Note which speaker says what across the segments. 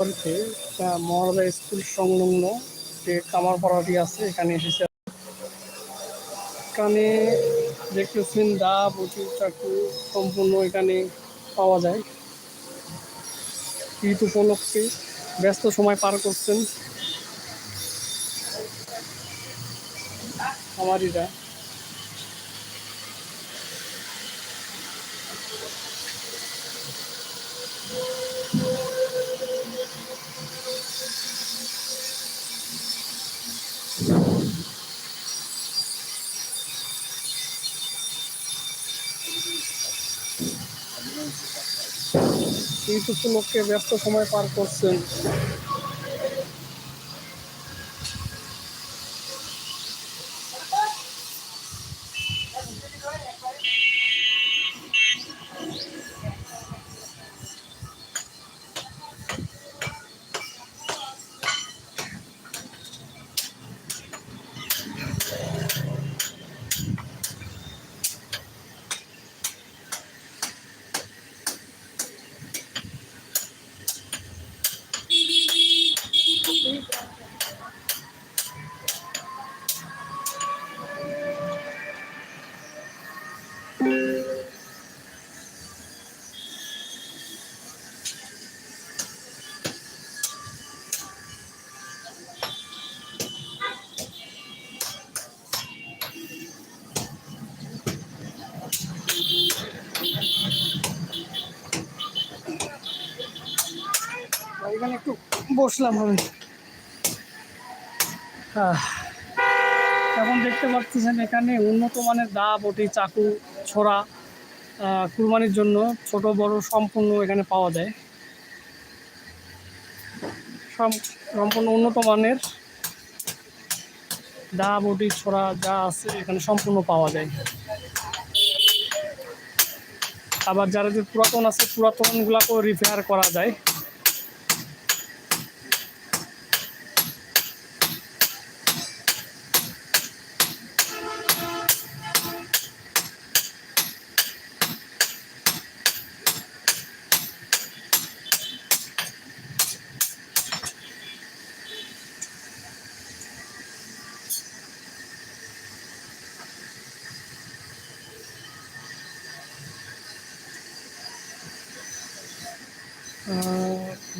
Speaker 1: বাড়িতে মহারাজা স্কুল সংলগ্ন যে কামারপাড়াটি আছে, এখানে এসেছে। এখানে দেখতেছেন দা বটি চাকু সম্পূর্ণ এখানে পাওয়া যায়। ঈদ উপলক্ষে ব্যস্ত সময় পার করছেন। আমারিরা ঈদ লোককে ব্যস্ত সময় পার করছেন। বসলাম আমি। এখন দেখতে পাচ্ছেন এখানে? উন্নত মানের দা বটি চাকু, ছোড়া কুরবানির জন্য ছোট, বড়, সম্পূর্ণ এখানে পাওয়া যায়। সম্পূর্ণ উন্নত মানের দা বটি ছোড়া যা আছে এখানে সম্পূর্ণ পাওয়া যায়। আবার যারা যে পুরাতন আছে, পুরাতনগুলাকেও রিপেয়ার করা যায়।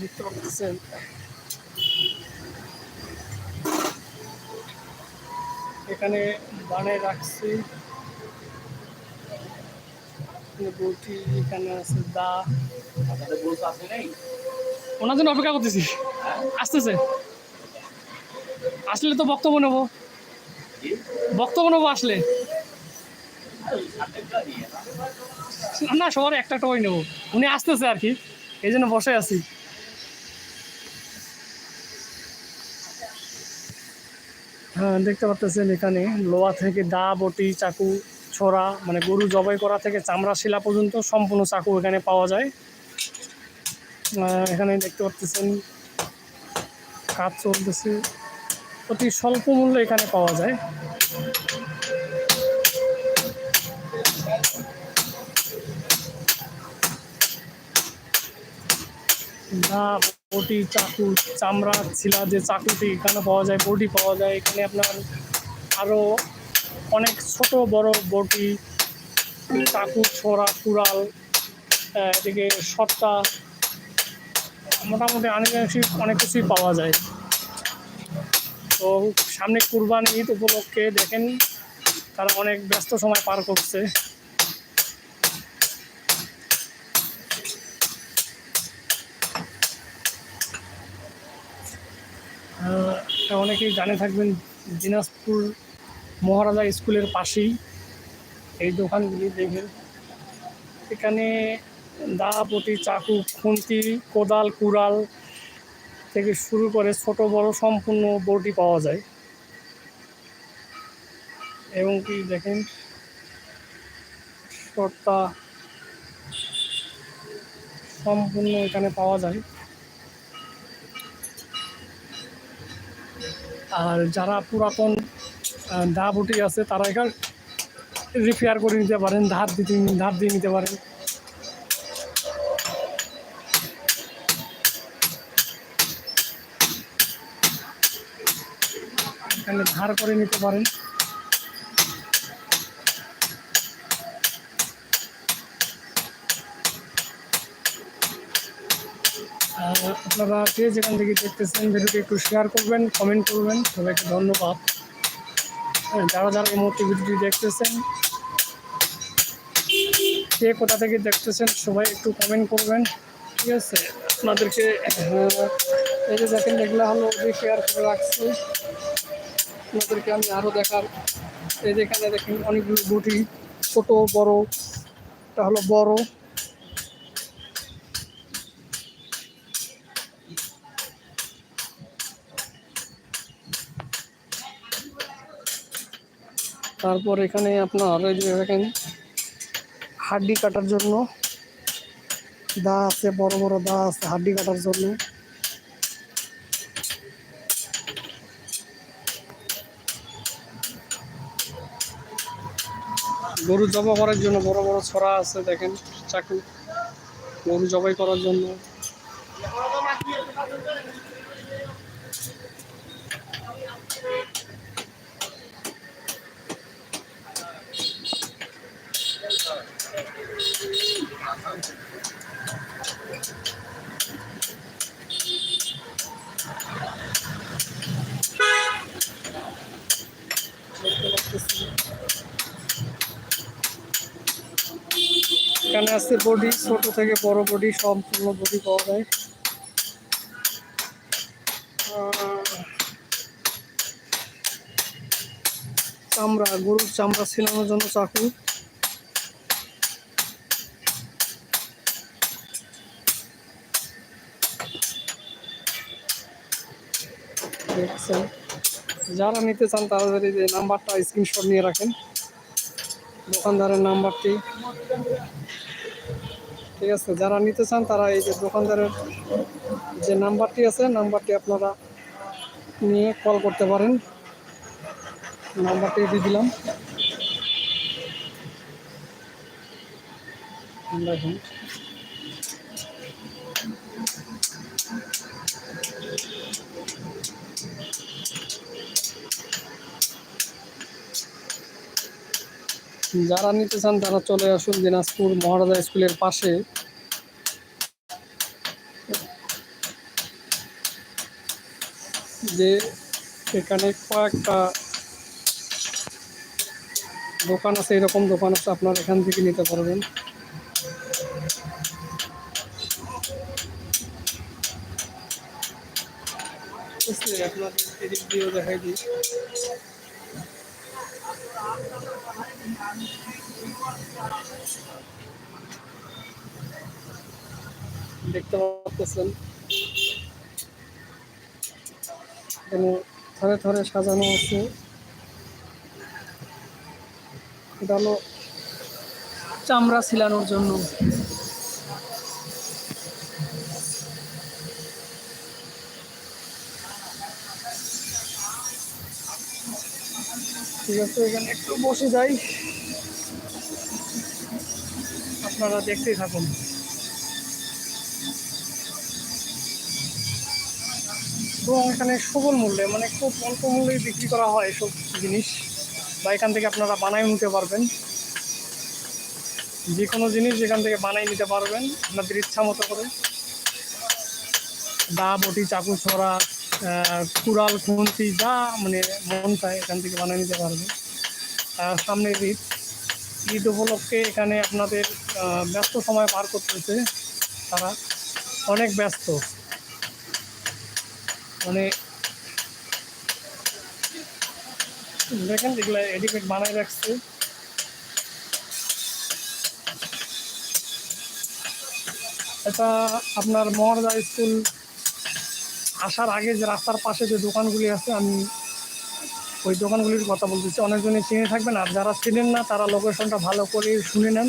Speaker 1: দেখতে পাচ্ছেন এখানে বানায় রাখছি। বটি এখানে আছে দা। ওনার জন্য অপেক্ষা করতেছি। আসতেছে। আসলে তো বক্তব্য নেব। বক্তব্য নেব আসলে। না সবার একটা করে নেব। উনি আসতেছে আর কি। এই জন্য বসে আছি। হ্যাঁ দেখতে পাচ্ছেন এখানে লোহা থেকে দা, বটি, চাকু, ছোড়া মানে গরু জবাই করা থেকে চামড়া শিলা পর্যন্ত সম্পূর্ণ চাকু এখানে পাওয়া যায়। এখানে দেখতে পাচ্ছেন কাজ চলতেছে। অতি স্বল্প মূল্যে এখানে পাওয়া যায়। বটি চাকু, চামড়া ছিলা যে চাকুটি এখানে পাওয়া যায় বটি পাওয়া যায়। এখানে আপনার আরও অনেক ছোট বড় বটি, চাকু, ছোড়া, কুড়াল এদিকে সট্টা মোটামুটি আনুষঙ্গিক অনেক কিছুই পাওয়া যায়। তো সামনে কুরবানি ঈদ উপলক্ষে দেখেন তারা অনেক ব্যস্ত সময় পার করছে আহ, এটা অনেকেই জানে থাকবেন, দিনাজপুর মহারাজা স্কুলের পাশেই এই দোকানগুলি দেখবেন। এখানে দা পটি চাকু, খুন্তি, কোদাল, কুড়াল থেকে শুরু করে ছোট, বড় সম্পূর্ণ বটি পাওয়া যায়। এবং কি দেখেন সর্তা সম্পূর্ণ এখানে পাওয়া যায়। আর যারা পুরাতন দা বটি আছে, তারা এখান রিপেয়ার করে নিতে পারেন, ধার দিতে, ধার দিয়ে নিতে পারেন। এখানে ধার করে নিতে পারেন। আপনারা কে যেখান থেকে দেখতেছেন ভিডিওটি একটু শেয়ার করবেন কমেন্ট করবেন। সবাইকে ধন্যবাদ। হ্যাঁ যারা যারা এই মুহূর্তে ভিডিওটি দেখতেছেন কে কোথা থেকে দেখতেছেন সবাই একটু কমেন্ট করবেন। ঠিক আছে আপনাদেরকে আহ, এই যে দেখেন এগুলো হলো শেয়ার করে রাখছি। আপনাদেরকে আমি আরও দেখার এই যেখানে দেখেন অনেকগুলো গুটি ছোটো বড় এটা হলো বড়। তারপর এখানে আপনার এই যে দেখেন হাড্ডি কাটার জন্য দা আছে, বড় বড় দা আছে হাড্ডি কাটার জন্য। গরু জবা করার জন্য বড় বড় ছড়া আছে, দেখেন চাকু। গরু জবাই করার জন্য। এখানে আছে বডি ছোট থেকে বড় বডি সম্পূর্ণ বডি পাওয়া যায়। চামড়া, গরুর চামড়া ছিলানোর জন্য চাকু। দেখছেন? যারা নিতে চান তাদের যে নাম্বারটা স্ক্রিনশট নিয়ে রাখেন, দোকানদারের নাম্বারটি ঠিক আছে, যারা নিতে চান তারা এই যে দোকানদারের যে নাম্বারটি আছে, নাম্বারটি আপনারা নিয়ে কল করতে পারেন। নাম্বারটি দিয়ে দিলাম। দেখুন যারা নিতে চান তারা চলে আসুন দিনাজপুর মহারাজা স্কুলের পাশে। যে এখানে কয়েকটা দোকান আছে, এরকম দোকান আছে, আপনারা এখান থেকে নিতে পারবেন। বুঝতে আপনাদের এদিক দিয়েও দেখাই দিই। দেখতে পাচ্ছেন এখানে থরে থরে সাজানো আছে। এটা হলো চামড়া ছিলানোর জন্য। ঠিক আছে, এখানে একটু বসে যাই। আপনারা দেখতেই থাকুন। এবং এখানে সবল মূল্যে মানে খুব অল্প মূল্যে বিক্রি করা হয় এসব জিনিস, বা এখান থেকে আপনারা বানাই নিতে পারবেন। যে কোনো জিনিস এখান থেকে বানাই নিতে পারবেন, আপনাদের ইচ্ছা মতো করে। দা, বটি, চাকু, ছড়া কুড়াল, খুন্তি, যা মানে মন চায় এখান থেকে বানিয়ে নিতে পারবে। সামনে ঈদ। ঈদ উপলক্ষে এখানে আপনাদের ব্যস্ত সময় পার করতেছে তারা। অনেক ব্যস্ত। মানে দেখেন যেগুলো এডিকেট বানাই রাখছে। এটা আপনার মহারাজা স্কুল আসার আগে যে রাস্তার পাশে যে দোকানগুলি আছে, আমি ওই দোকানগুলির কথা বলতেছি। অনেকজনই চিনে থাকবেন, আর যারা চিনেন না, তারা লোকেশনটা ভালো করে শুনে নেন।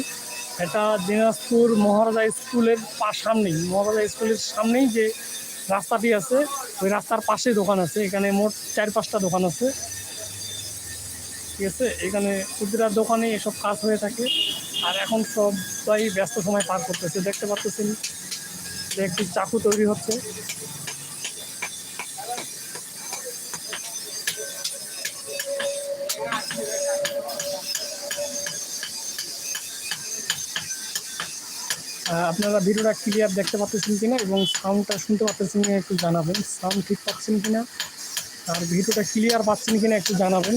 Speaker 1: এটা দিনাজপুর মহারাজা স্কুলের পা সামনেই, মহারাজা স্কুলের সামনেই যে রাস্তাটি আছে, ওই রাস্তার পাশেই দোকান আছে। এখানে মোট চার পাঁচটা দোকান আছে। ঠিক আছে? এখানে খুচরার দোকানে এসব কাজ হয়ে থাকে। আর এখন সবাই ব্যস্ত সময় পার করতেছে। দেখতে পাচ্ছেন যে একটি চাকু তৈরি হচ্ছে। আপনারা ভিডিওটা ক্লিয়ার দেখতে পাচ্ছেন কিনা এবং সাউন্ডটা শুনতে পাচ্ছেন কিনা একটু জানাবেন। সাউন্ড ঠিক পাচ্ছেন কিনা? আর ভিডিওটা ক্লিয়ার পাচ্ছেন কিনা একটু জানাবেন।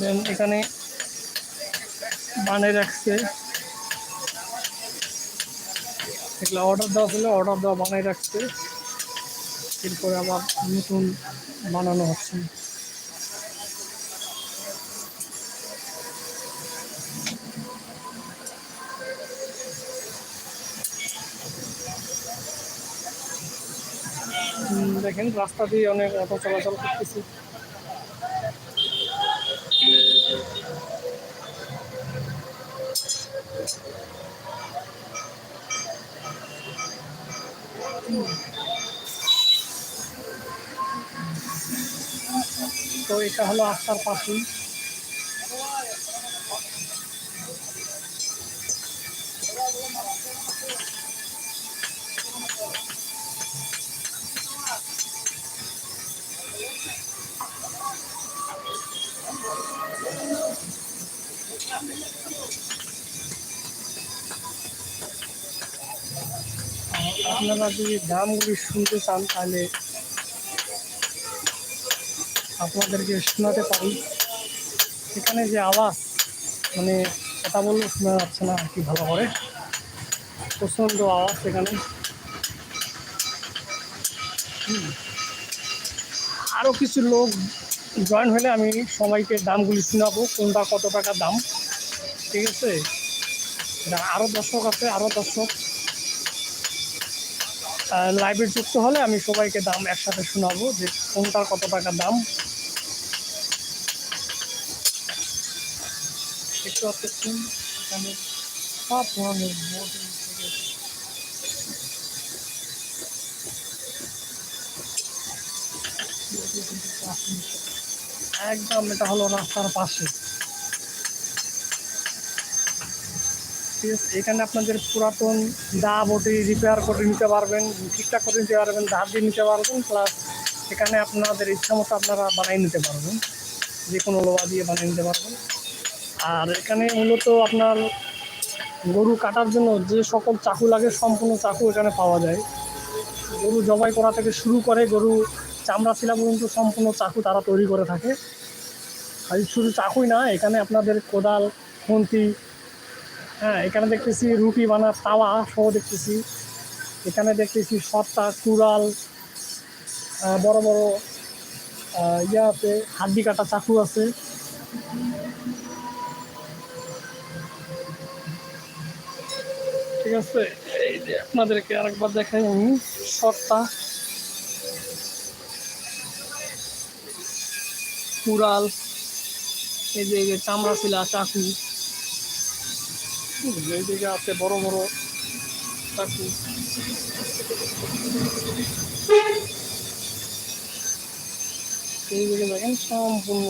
Speaker 1: দেন এখানে বানিয়ে রাখছে। এগুলো অর্ডার দেওয়া ছিল অর্ডার দেওয়া বানিয়ে রাখছে। এরপরে আবার নতুন বানানো হচ্ছে। দেখেন রাস্তা দিয়ে অনেক অটো চলাচল করতেছি। তো এটা হলো আস্তার পাশেই আপনারা যদি দামগুলি শুনতে চান, তাহলে আপনাদেরকে শোনাতে পারি। এখানে যে আওয়াজ মানে কথা বললেও শোনা যাচ্ছে না কি ভালো করে। প্রচণ্ড আওয়াজ এখানে। আরও কিছু লোক জয়েন হলে আমি সবাইকে দামগুলি শোনাবো, কোনটা কত টাকা দাম। ঠিক আছে? আরও দর্শক আছে আরও দর্শক। লাইভে যুক্ত হলে আমি সবাইকে দাম একসাথে শোনাবো যে কোনটার কত টাকা দাম। ধরনের একদম, এটা হলো রাস্তার পাশে। আছে, এখানে আপনাদের পুরাতন দা বটি রিপেয়ার করে নিতে পারবেন, ঠিকঠাক করে নিতে পারবেন, ধার দিয়ে নিতে পারবেন প্লাস এখানে আপনাদের ইচ্ছা মতো আপনারা বানিয়ে নিতে পারবেন যে কোনো লোহা দিয়ে বানিয়ে নিতে পারবেন। আর এখানে মূলত আপনার গরু কাটার জন্য যে সকল চাকু লাগে, সম্পূর্ণ চাকু এখানে পাওয়া যায়। গরু জবাই করা থেকে শুরু করে গরু চামড়া শিলা পর্যন্ত সম্পূর্ণ চাকু তারা তৈরি করে থাকে। আর শুধু চাকুই না, এখানে আপনাদের কোদাল, খুন্তি হ্যাঁ এখানে দেখতেছি রুটি বানার তাওয়া সহ দেখতেছি। এখানে দেখতেছি সত্তা কুড়াল বড় বড় ইয়ে আছে, হাড্ডি কাটা চাকু আছে। ঠিক আছে, এই যে আপনাদেরকে আরেকবার দেখাই আমি সত্তা কুড়াল, এই যে চামড়া শিলা চাকু। এইদিকে আছে বড় বড় চাকু এইদিকে দেখেন সম্পূর্ণ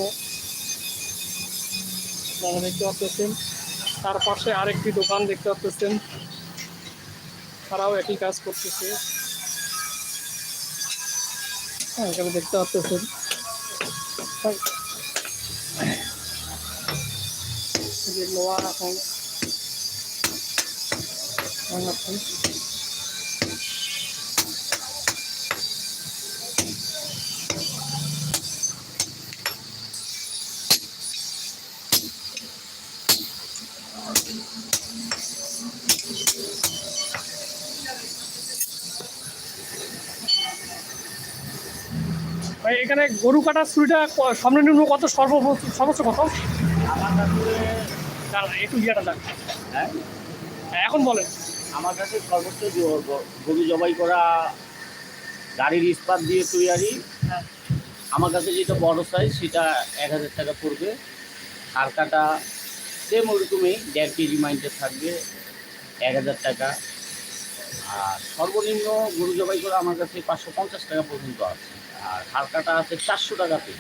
Speaker 1: দেখতে পাচ্ছেন। তার পাশে আরেকটি দোকান দেখতে পাচ্ছেন। তারাও একই কাজ করতেছে। হ্যাঁ এখানে দেখতে পাচ্ছেন। হ্যাঁ। এই এখন ভাঙাচ্ছেন। ভাই এখানে গরু কাটার ছুরিটা সর্বনিম্ন কত? সর্ব সর্বোচ্চ কত? একটু ইয়েটা
Speaker 2: হ্যাঁ?
Speaker 1: এখন বলেন।
Speaker 2: আমার কাছে সর্বোচ্চ গরু জবাই করা গাড়ির ইস্পাত দিয়ে তৈরি আমার কাছে যেটা বড় সাইজ সেটা এক হাজার টাকা পড়বে। আর কাটা সেম ওরকমই, দেড় কেজি মাইন্ডের থাকবে, এক হাজার টাকা। আর সর্বনিম্ন গরু জবাই করা আমার কাছে পাঁচশো পঞ্চাশ টাকা পর্যন্ত আছে। আর হার কাটা আছে চারশো টাকাতে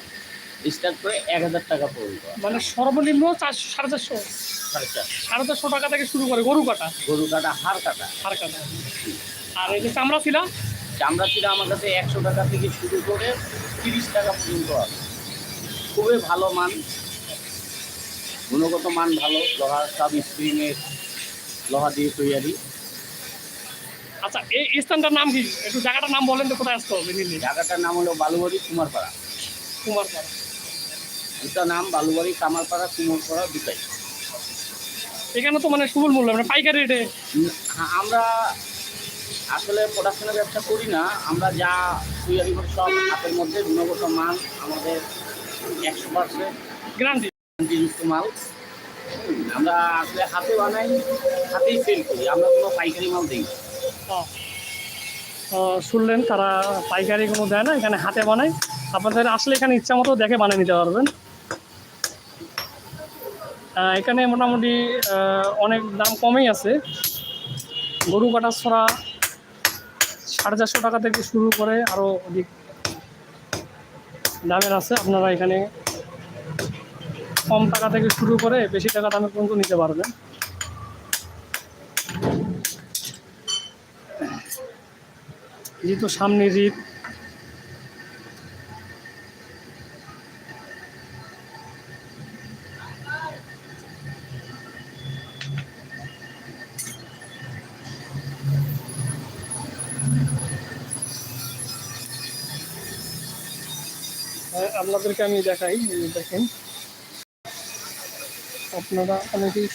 Speaker 2: স্টার্ট করে এক হাজার টাকা পর্যন্ত
Speaker 1: মানে সর্বনিম্ন চারশো সাড়ে চারশো।
Speaker 2: সাড়ে চারশো।
Speaker 1: সাড়ে চারশো টাকা থেকে শুরু করে গরু কাটা।
Speaker 2: গরু কাটা হার কাটা।
Speaker 1: আর কাটা। আর এই যে চামড়া ছিল
Speaker 2: চামড়া চিরা আমার কাছে একশো টাকা থেকে শুরু করে তিরিশ টাকা পর্যন্ত আছে। খুবই ভালো মান। গুণগত মান ভালো। লোহার সব স্প্রিংয়ের লোহা দিয়ে তৈরি
Speaker 1: আচ্ছা এই এই স্থানটার নাম কি? একটু জায়গাটার নাম বলেন তো কোথায় আসতে হবে
Speaker 2: জায়গাটার নাম হলো বালুবাড়ি কুমারপাড়া।
Speaker 1: কুমারপাড়া।
Speaker 2: দুটা নাম বালুবাড়ি কামারপাড়া কুমারপাড়া দুটাই।
Speaker 1: এখানে তো মানে সুবল মূল্য মানে পাইকারি রেটে
Speaker 2: হ্যাঁ, আমরা আসলে প্রোডাকশনের ব্যবসা করি না। আমরা যা তৈরি করি সব হাতের মধ্যে গুণগত মান আমাদের একশো পার্সেন্ট
Speaker 1: গ্যারান্টি
Speaker 2: যুক্ত মাল। আমরা আসলে হাতে বানাই হাতেই সেল করি। আমরা কোনো পাইকারি মাল দিই
Speaker 1: শুনলেন তারা পাইকারি কোনো দেয় না এখানে হাতে বানায়। আপনাদের আসলে এখানে ইচ্ছা মতো দেখে বানিয়ে নিতে পারবেন। এখানে মোটামুটি অনেক দাম কমেই আছে। গরু কাটা ছড়া সাড়ে চারশো টাকা থেকে শুরু করে আরও অধিক দামের আছে। আপনারা এখানে কম টাকা থেকে শুরু করে বেশি টাকা দামে পর্যন্ত নিতে পারবেন। যেহেতু সামনে ঈদ আপনাদেরকে আমি দেখাই দেখেন। আপনারা অনেকেই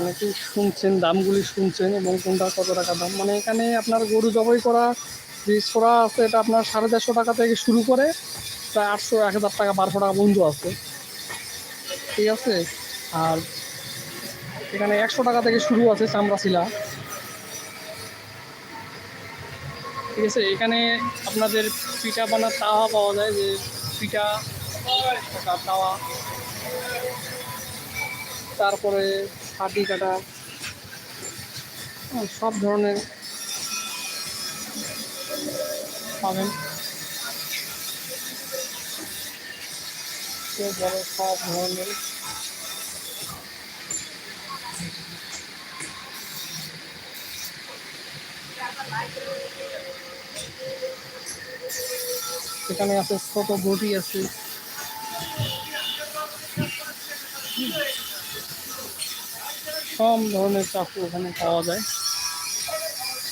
Speaker 1: অনেকেই শুনছেন, দামগুলি শুনছেন এবং কোনটা কত টাকা দাম। মানে এখানে আপনার গরু জবাই করা যে ছোড়া আছে, এটা আপনার সাড়ে চারশো টাকা থেকে শুরু করে প্রায় আটশো, এক হাজার টাকা, বারোশো টাকা বন্ধু আছে। ঠিক আছে? আর এখানে একশো টাকা থেকে শুরু আছে চামড়া শিলা। ঠিক আছে এখানে আপনাদের পিঠা বানার তাওয়া পাওয়া যায় যে পিঠা তাওয়া তারপরে হাতি কাটা হ্যাঁ, সব ধরনের পাবেন। সব ধরনের এখানে আছে, ছোট বটি আছে। সব ধরনের চাকু ওখানে পাওয়া যায়।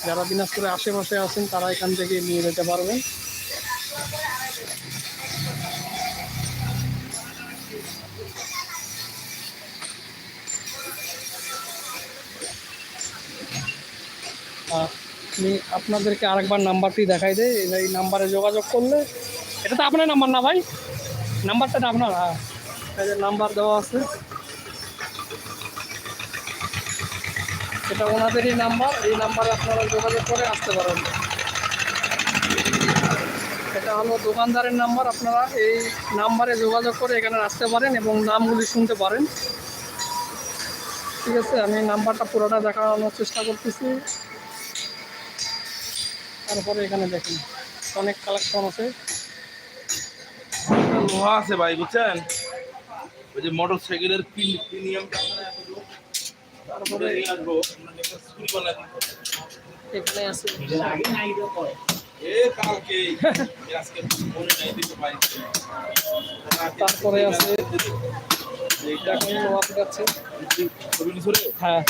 Speaker 1: যারা দিনাজপুরের আশেপাশে আছেন, তারা এখান থেকে নিয়ে যেতে পারবেন। আপনাদেরকে আরেকবার নাম্বারটি দেখাই দেয় এই নাম্বারে যোগাযোগ করলে এটা তো আপনার নাম্বার না ভাই? নাম্বারটা তো আপনার হ্যাঁ। নাম্বার দেওয়া আছে। এটা ওনাদেরই নাম্বার এই নাম্বারে আপনারা যোগাযোগ করে আসতে পারেন। এটা হলো দোকানদারের নাম্বার আপনারা এই নাম্বারে যোগাযোগ করে এখানে আসতে পারেন এবং নামগুলি শুনতে পারেন। ঠিক আছে, আমি নাম্বারটা পুরোটা দেখানোর চেষ্টা করতেছি। তারপরে এখানে দেখেন, অনেক কালেকশন আছে।
Speaker 3: আছে ভাই বুঝছেন? ওই যে মোটর সাইকেলের প্রিমিয়াম
Speaker 1: তারপরে
Speaker 3: আসব
Speaker 1: এখানে আছে।
Speaker 3: ফোনে নাই
Speaker 1: তারপরে আছে হ্যাঁ।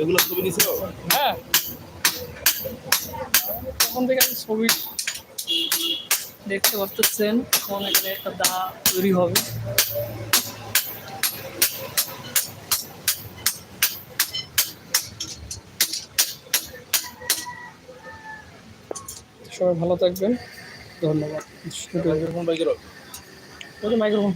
Speaker 3: এগুলো ছবি নিছো?
Speaker 1: হ্যাঁ। তখন থেকে আমি ছবি দেখতে পাচ্ছেন এখন এখানে একটা দা তৈরি হবে। সবাই ভালো থাকবেন। ধন্যবাদ। মাইক্রোফোন